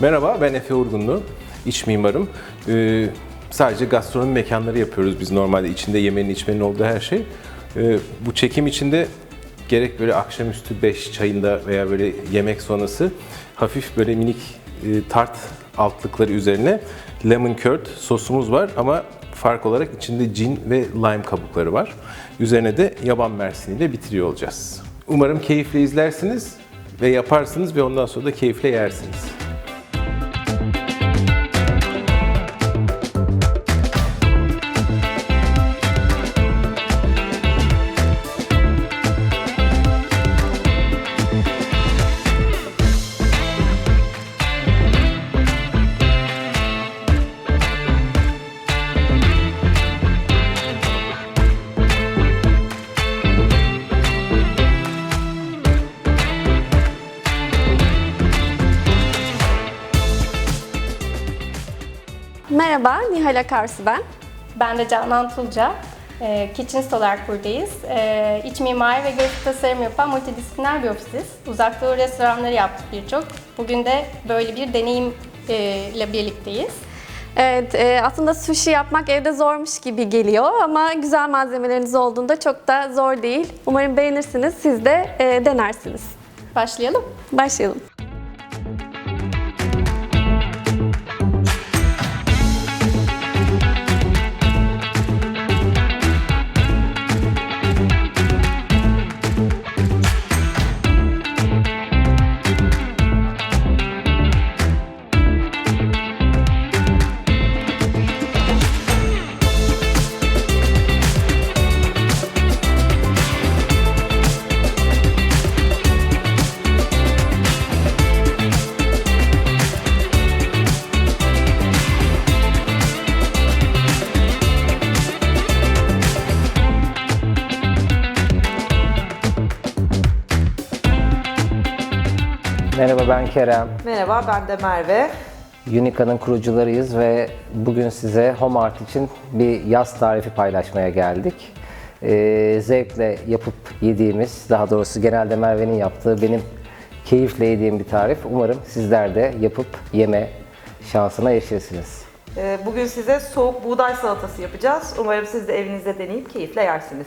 Merhaba, ben Efe Urgunlu, iç mimarım. Ee, sadece gastronomi mekanları yapıyoruz biz normalde içinde yemenin içmenin olduğu her şey. Ee, bu çekim içinde gerek böyle akşamüstü 5 çayında veya böyle yemek sonrası hafif böyle minik e, tart altlıkları üzerine lemon curd sosumuz var ama fark olarak içinde cin ve lime kabukları var. Üzerine de yaban mersiniyle bitiriyor olacağız. Umarım keyifle izlersiniz ve yaparsınız ve ondan sonra da keyifle yersiniz. Merhaba, Nihal Akarsu ben. Ben de Canan Tulca. Ee, Kitchen olarak buradayız. Ee, İç mimari ve grafik tasarım yapan multidisipliner bir ofisiz. Uzak Doğu restoranları yaptık birçok. Bugün de böyle bir deneyim e, birlikteyiz. Evet, e, aslında sushi yapmak evde zormuş gibi geliyor ama güzel malzemeleriniz olduğunda çok da zor değil. Umarım beğenirsiniz, siz de e, denersiniz. Başlayalım. Başlayalım. Merhaba ben Kerem. Merhaba ben de Merve. Unica'nın kurucularıyız ve bugün size Home Art için bir yaz tarifi paylaşmaya geldik. Ee, zevkle yapıp yediğimiz, daha doğrusu genelde Merve'nin yaptığı, benim keyifle yediğim bir tarif. Umarım sizler de yapıp yeme şansına erişirsiniz. Ee, Bugün size soğuk buğday salatası yapacağız. Umarım siz de evinizde deneyip keyifle yersiniz.